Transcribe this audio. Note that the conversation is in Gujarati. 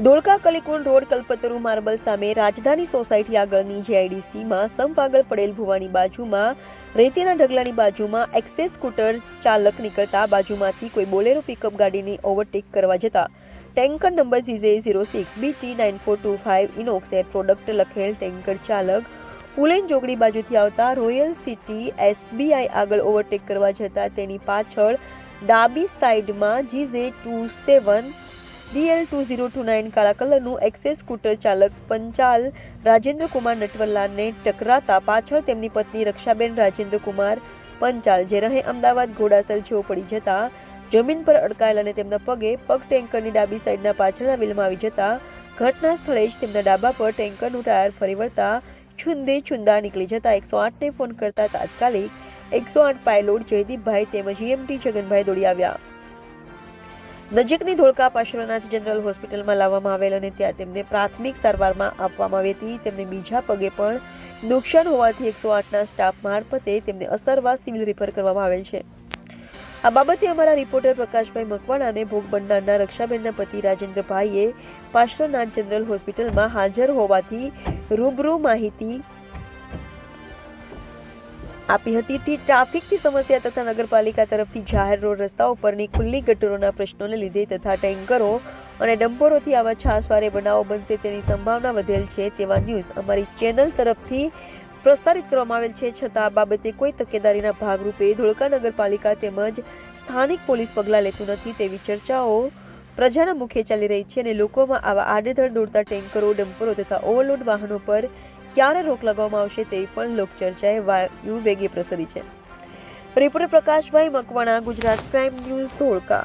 ધોળકા કલીકુંડ રોડ કલ્પતરુ માર્બલ સામે રાજધાની સોસાયટી આગળની જેઆઈડીસીમાં સંપ આગળ પડેલ ભુવાની બાજુમાં રેતીના ઢગલાની બાજુમાં એક્સેસ સ્કૂટર ચાલક નીકળતા બાજુમાંથી કોઈ બોલેરો પિકઅપ ગાડીને ઓવરટેક કરવા જતા tanker number GJ zero six BT nine four two five Inox air product લખેલ ટેન્કર ચાલક પુલેન જોગડી બાજુથી આવતા રોયલ સિટી એસબીઆઈ આગળ ઓવરટેક કરવા જતા તેની પાછળ ડાબી સાઈડમાં GJ two seven DL two zero two nine કાળા કલરનું એક્સેસ સ્કૂટર ચાલક પંચાલ રાજેન્દ્રકુમાર નટવરલાલને ટકરાતા પાછળ તેમની પત્ની રક્ષાબેન રાજેન્દ્રકુમાર પંચાલ, જે રહે અમદાવાદ ઘોડાસર જેવો પડી જતા, જમીન પર અડકાયેલા અને તેમના પગે પગ ટેન્કરની ડાબી સાઈડના પાછળના વ્હીલમાં આવી જતા, ઘટના સ્થળે જ તેમના ડાબા પર ટેન્કરનું ટાયર ફરી વળતા છુંદે છુંદા નીકળી જતા એકસો આઠને ફોન કરતા તાત્કાલિક એકસો આઠ પાયલોટ જયદીપભાઈ તેમજ ઈએમટી છગનભાઈ દોડી આવ્યા. નજીકની ધોળકા પાર્શ્વનાથ જનરલ હોસ્પિટલમાં લાવવામાં આવેલ અને ત્યાં તેમને પ્રાથમિક સારવારમાં આપવામાં આવી હતી. તેમને બીજા પગે પણ નુકસાન હોવાથી એકસો આઠના સ્ટાફ મારફતે તેમને અસરવા સિવિલ રિફર કરવામાં આવેલ છે. આ બાબતે અમારા રિપોર્ટર પ્રકાશભાઈ મકવાણાને ભોગ બનનારના રક્ષાબેનના પતિ રાજેન્દ્રભાઈએ પાર્શ્વનાથ જનરલ હોસ્પિટલમાં હાજર હોવાથી રૂબરૂ માહિતી આપી હતી. તે ટ્રાફિકની સમસ્યા તથા નગરપાલિકા તરફથી જાહેર રોડ રસ્તાઓ પરની ખુલ્લી ગટરોના પ્રશ્નોને લીધે તથા ટેન્કરો અને ડમ્પરોથી આવા છાસવારે બનાવો બનશે તેની સંભાવના વધેલ છે તેવા ન્યૂઝ અમારી ચેનલ તરફથી પ્રસારિત કરવામાં આવેલ છે. છતાં આ બાબતે કોઈ તકેદારીના ભાગરૂપે ધોળકા નગરપાલિકા તેમજ સ્થાનિક પોલીસ પગલાં લેતું નથી તેવી ચર્ચાઓ પ્રજાના મુખે ચાલી રહી છે અને લોકોમાં આવા આડેધડ દોડતા ટેન્કરો, ડમ્પરો તથા ઓવરલોડ વાહનો પર ક્યારે રોક લગાવવામાં આવશે તે પણ લોકચર્ચાએ વાયુ વેગે પ્રસરી છે. Reporter Prakashbhai Makwana, Gujarat prime news Dholka.